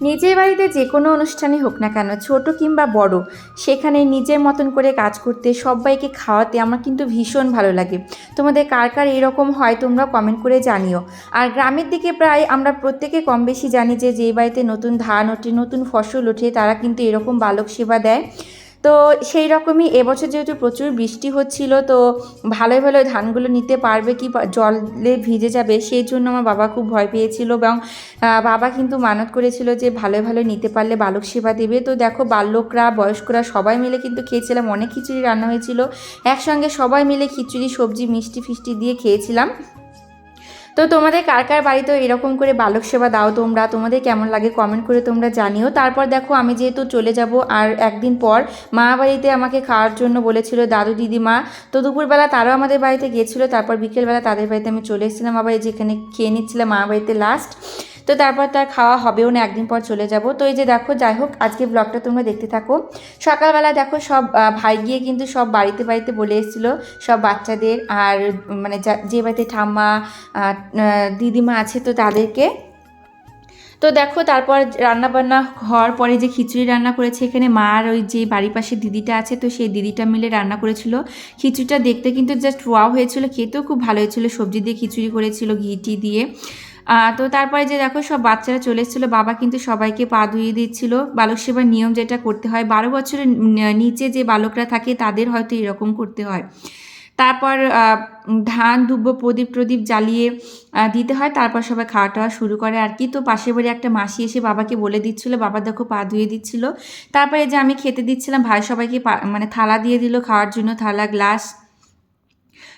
নিজের বাড়িতে যে কোনো অনুষ্ঠানে হোক না কেন, ছোট কিংবা বড়, সেখানে নিজের মতন করে কাজ করতে, সবাইকে খাওয়াতে আমার কিন্তু ভীষণ ভালো লাগে। তোমাদের কার কার এরকম হয় তোমরা কমেন্ট করে জানিও। আর গ্রামের দিকে প্রায় আমরা প্রত্যেকে কম বেশি জানি যে যে বাড়িতে নতুন ধান ওঠে, নতুন ফসল ওঠে, তারা কিন্তু এরকম বালক সেবা দেয়। তো সেই রকমই এবছর যেহেতু প্রচুর বৃষ্টি হচ্ছিল, তো ভালোই ভালো ধানগুলো নিতে পারবে কি জলে ভিজে যাবে, সেই জন্য আমার বাবা খুব ভয় পেয়েছিল এবং বাবা কিন্তু মানত করেছিল যে ভালো ভালো নিতে পারলে বালক সেবা দেবে। তো দেখো বাল্যকরা, বয়স্করা সবাই মিলে কিন্তু খেয়েছিলাম, অনেক খিচুড়ি রান্না হয়েছিল। একসঙ্গে সবাই মিলে খিচুড়ি, সবজি, মিষ্টি ফিষ্টি দিয়ে খেয়েছিলাম। তো তোমাদের কার কার বাড়িতে এরকম করে বালক সেবা দাও তোমরা? তোমাদের কেমন লাগে কমেন্ট করে তোমরা জানিও। তারপর দেখো, আমি যেহেতু চলে যাব, আর একদিন পর মা বাড়িতে আমাকে খাওয়ার জন্য বলেছিল দাদু দিদিমা। তো দুপুরবেলা তারাও আমাদের বাড়িতে গিয়েছিল, তারপর বিকেলবেলা তাদের বাড়িতে আমি চলে এসেছিলাম। আবার যেখানে খেয়ে নিচ্ছিলাম মা বাড়িতে লাস্ট তো তারপর তার খাওয়া হবেও না, একদিন পর চলে যাব। তো এই যে দেখো, যাই হোক, আজকে ব্লগটা তোমরা দেখতে থাকো। সকালবেলা দেখো, সব ভাই গিয়ে কিন্তু সব বাড়িতে বাড়িতে বলে এসেছিল, সব বাচ্চাদের আর মানে যা- বাড়িতে ঠাম্মা দিদিমা আছে তো তাদেরকে। তো দেখো, তারপর রান্না বান্না হওয়ার পরে যে খিচুড়ি রান্না করেছে, এখানে মা আর ওই যে বাড়ির পাশে দিদিটা আছে, তো সেই দিদিটা মিলে রান্না করেছিল। খিচুড়িটা দেখতে কিন্তু জাস্ট ওয়াও হয়েছিল, খেতেও খুব ভালো হয়েছিল। সবজি দিয়ে খিচুড়ি করেছিল ঘিটি দিয়ে। তো তারপরে যে দেখো সব বাচ্চারা চলে এসেছিল, বাবা কিন্তু সবাইকে পা ধুইয়ে দিচ্ছিল। বালক সেবার নিয়ম যেটা করতে হয়, বারো বছরের নিচে যে বালকরা থাকে তাদের হয়তো এরকম করতে হয়। তারপর ধান, দুব্ব, প্রদীপ প্রদীপ জ্বালিয়ে দিতে হয়, তারপর সবাই খাওয়া টাওয়া শুরু করে। আর কি, তো পাশের বাড়ি একটা মাসি এসে বাবাকে বলে দিচ্ছিল, বাবা দেখো পা ধুয়ে দিচ্ছিল। তারপরে যে আমি খেতে দিচ্ছিলাম, ভাই সবাইকে মানে থালা দিয়ে দিল খাওয়ার জন্য, থালা, গ্লাস।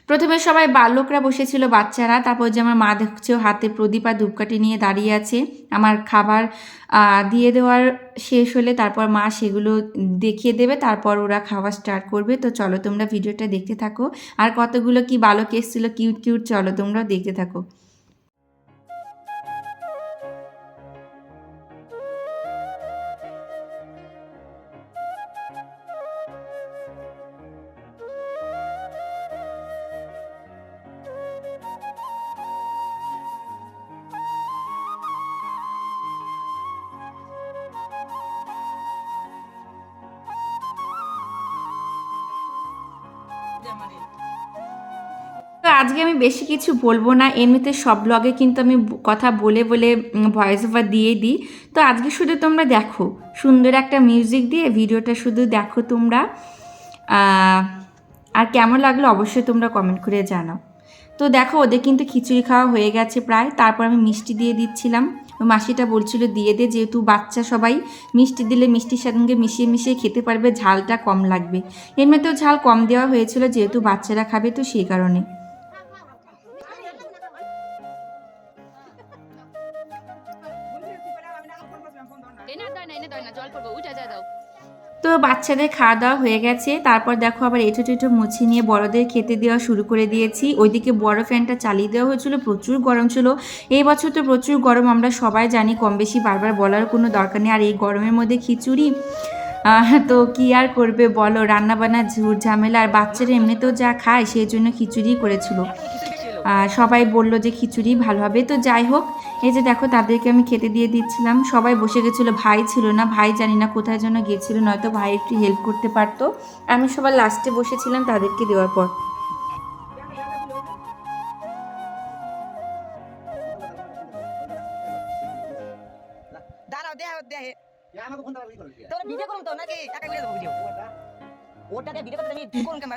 প্রথমে সবাই বালকরা বসেছিল বাচ্চারা, তারপর যে আমার মা দেখছে হাতে প্রদীপ আর ধূপকাঠি নিয়ে দাঁড়িয়ে আছে, আমার খাবার দিয়ে দেওয়ার শেষ হলে তারপর মা সেগুলো দেখিয়ে দেবে, তারপর ওরা খাওয়া স্টার্ট করবে। তো চলো তোমরা ভিডিওটা দেখতে থাকো। আর কতগুলো কি বালক এসেছিল কিউট কিউট চলো তোমরাও দেখতে থাকো। তো আজকে আমি বেশি কিছু বলব না, এমনিতে সব ব্লগে কিন্তু আমি কথা বলে বলে ভয়েস ওভার দিয়ে দিই। তো আজকে শুধু তোমরা দেখো, সুন্দর একটা মিউজিক দিয়ে ভিডিওটা শুধু দেখো তোমরা। আর কেমন লাগল অবশ্যই তোমরা কমেন্ট করে জানাও। তো দেখো, ওদের কিন্তু খিচুড়ি খাওয়া হয়ে গেছে প্রায়, তারপর আমি মিষ্টি দিয়ে দিচ্ছিলাম। মাসিটা বলছিল, দিয়ে দে যেহেতু বাচ্চা সবাই, মিষ্টি দিলে মিষ্টির সঙ্গে মিশিয়ে মিশিয়ে খেতে পারবে, ঝালটা কম লাগবে। এমনিতেও ঝাল কম দেওয়া হয়েছিল, যেহেতু বাচ্চারা খাবে তো সেই কারণে। দাও না দাও না, জল পড়ব উঠে যা দাও তো বাচ্চাদের খাওয়া দাওয়া হয়ে গেছে। তারপর দেখো আবার এঁটো টেটো মুছে নিয়ে বড়দের খেতে দেওয়া শুরু করে দিয়েছি। ওইদিকে বড় ফ্যানটা চালিয়ে দেওয়া হয়েছিল, প্রচুর গরম ছিল। এই বছর তো প্রচুর গরম, আমরা সবাই জানি কম বেশি বারবার বলার কোনো দরকার নেই। আর এই গরমের মধ্যে খিচুড়ি তো কি আর করবে বলো? রান্না বান্না ঝুট ঝামেলা। আর বাচ্চারা এমনিতেও যা খায়, সেই জন্য খিচুড়ি করেছিল। সবাই বলল যে খিচুড়ি ভালো হবে। তো যাই হোক, এই যে দেখো তাদেরকে আমি খেতে দিয়ে দিচ্ছিলাম। সবাই বসে গেছিল, ভাই ছিল না, ভাই জানি না কোথায় যেন গিয়েছিল নয়তো ভাই একটু হেল্প করতে পারতো। আমি সবার লাস্টে বসেছিলাম তাদেরকে দেওয়ার পর। দাঁড়াও দেহ দেহ তোর ভিডিও করুন তো, নাকি? একা করে দেবো ভিডিও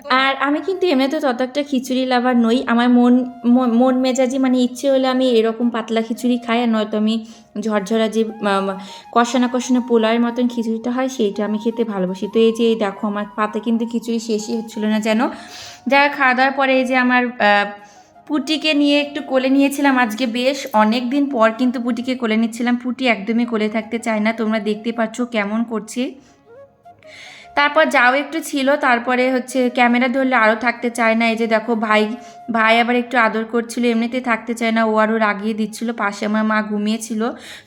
আর আমি কিন্তু এমনিতে তত একটা খিচুড়ি লাভার নই। আমার মন, মন- মেজাজি মানে ইচ্ছে হলে আমি এরকম পাতলা খিচুড়ি খাই আর নয়তো আমি ঝরঝরা যে কষানো কষানো পোলাওয়ের মতন খিচুড়িটা হয় সেইটা আমি খেতে ভালোবাসি। তো এই যে, এই দেখো আমার পাতে কিন্তু খিচুড়ি শেষই হচ্ছিল না যেন। যারা খাওয়া দাওয়ার পরে এই যে আমার পুটিকে নিয়ে একটু কোলে নিয়েছিলাম আজকে বেশ। অনেক দিন পর কিন্তু পুটিকে কোলে নিচ্ছিলাম। পুটি একদমই কোলে থাকতে চায় না। তোমরা দেখতে পাচ্ছ কেমন করছে। তারপর যাও একটু ছিল, তারপরে হচ্ছে ক্যামেরা ধরলে আরও থাকতে চায় না, এই যে দেখো ভাই ভাই আবার একটু আদর করছিল, এমনিতে থাকতে চায় না, ও আরও রাগিয়ে দিচ্ছিল, পাশে আমার মা ঘুমিয়েছিল,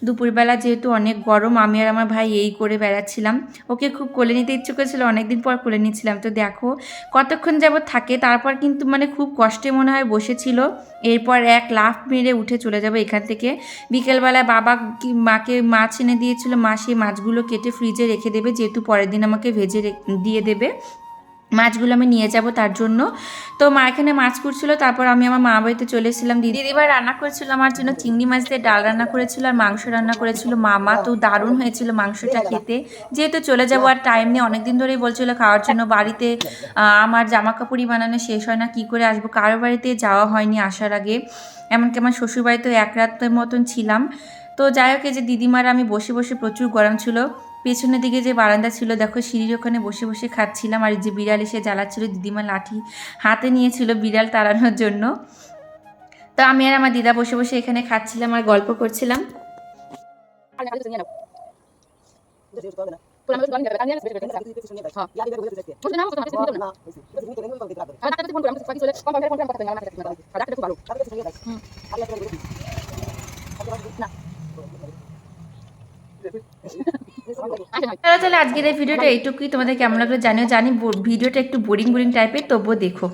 দুপুরবেলা যেহেতু অনেক গরম, আমি আর আমার ভাই এই করে বেড়াচ্ছিলাম, ওকে খুব কোলে নিতে ইচ্ছে করেছিল, অনেকদিন পর কোলে নিচ্ছিলাম, তো দেখো কতক্ষণ যাবত থাকে, তারপর কিন্তু মানে খুব কষ্টে মনে হয় বসেছিল, এরপর এক লাফ মেরে উঠে চলে যাব এখান থেকে, বিকেলবেলায় বাবা মাকে মাছ এনে দিয়েছিল, মা সেই মাছগুলো কেটে ফ্রিজে রেখে দেবে, যেহেতু পরের দিন আমাকে ভেজে রে- দিয়ে দেবে। মাছগুলো আমি নিয়ে যাব তার জন্য। তো মা এখানে মাছ করছিল তারপর আমি আমার মা বাড়িতে চলে এসেছিলাম। দিদি দিদিভাই রান্না করেছিল আমার জন্য চিংড়ি মাছ দিয়ে ডাল রান্না করেছিল আর মাংস রান্না করেছিল। মামা তো দারুণ হয়েছিল মাংসটা খেতে। যেহেতু চলে যাব আর টাইম নেই, অনেকদিন ধরেই বলছিল খাওয়ার জন্য বাড়িতে আমার জামা কাপড়ই বানানো শেষ হয় না, কি করে আসব? কারও বাড়িতে যাওয়া হয়নি আসার আগে। এমনকি আমার শ্বশুরবাড়িতেও এক রাতের মতন ছিলাম। তো যাই হোক যে দিদিমার আমি বসে বসে প্রচুর গরম ছিল। পেছনের দিকে যে বারান্দা ছিল, দেখো সিঁড়ির ওখানে বসে বসে খাচ্ছিলাম। আর যে বিড়াল এসে জ্বালাচ্ছিল, দিদিমা লাঠি হাতে নিয়েছিল বিড়াল তাড়ানোর জন্য। তো আমি আর আমার দিদা বসে বসে এখানে খাচ্ছিলাম আর গল্প করছিলাম। তাহলে তাহলে আজকের এই ভিডিওটা এইটুকুই। তোমাদের কেমন লাগল জানিও। জানি ভিডিওটা একটু বোরিং বোরিং টাইপের তবুও দেখো।